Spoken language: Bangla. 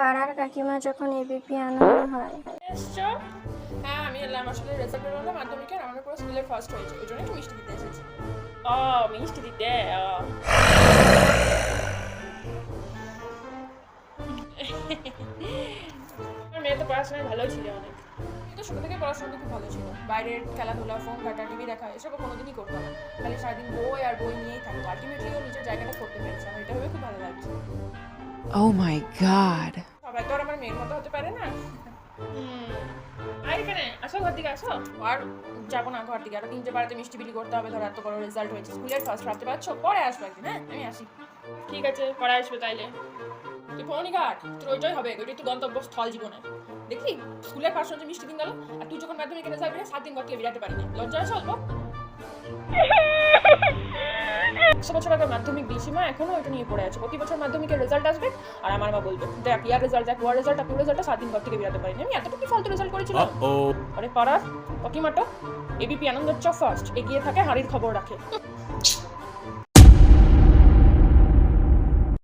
পাড়ার কাকিমা যখন এবিপি আনানো হয়। এসছো? হ্যাঁ আমি এলাম। আসলে রেজাল্ট বেরোলো মাধ্যমিকের আমার পুরো স্কুলে ফার্স্ট হয়েছে। ওই জন্য একটু মিষ্টি দিতে এসেছি। ও মিষ্টি দিতে। আমার মেয়ে তো পড়াশোনায় ভালো ছিল অনেক। কিন্তু ছোটো থেকে খুব ভালো ছিল। বাইরের খেলাধুলা ফোন ঘাটা টিভি দেখা এসব কোনোদিনই করতো না। খালি সারাদিন বই আর বই নিয়েই থাকতো। আলটিমেটলি ও নিজের জায়গাটা করতে পেরেছে। আমার এটা ভেবে খুব ভালো লাগছে। Oh my god. মেয়ের মতো হতে পারে না? আর এখানে আসো ঘর দিকে আসো। আর যাব না ঘর দিকে। আরও তিনটে পাড়াতে মিষ্টি বিলি করতে হবে। ধর এত বড় রেজাল্ট হয়েছে স্কুলের ফার্স্ট ভাবতে পারছ পরে আসব একদিন হ্যাঁ? আমি আসি। ঠিক আছে পরে আসবে তাইলে। তুই তোর ওইটাই হবে। ওইটাই তো গন্তব্য স্থল জীবনে। দেখলি? স্কুলের ফার্স্ট হচ্ছে মিষ্টি দিন গেল আর তুই যখন রেজাল্ট বেরিয়ে সাত দিন ঘর থেকে বেরাতে পারিনি। লজ্জা আছে অল্প? একশো বছর আগে মাধ্যমিক দিয়েছি মা এখনও ওইটা নিয়ে পড়ে আছে। প্রতি বছর মাধ্যমিকের রেজাল্ট আসবে আর আমার মা বলবে দেখ ইয়ার রেজাল্ট দেখ ওয়ার রেজাল্ট আপনি রেজাল্ট সাত দিন ঘর থেকে বেরোতে পারিনি। আমি এতটুকু ফালতু রেজাল্ট করেছিলাম. আরে পাড়ার কাকিমাটো এবিপি আনন্দ চ ফার্স্ট এগিয়ে থাকে হাড়ির খবর রাখে।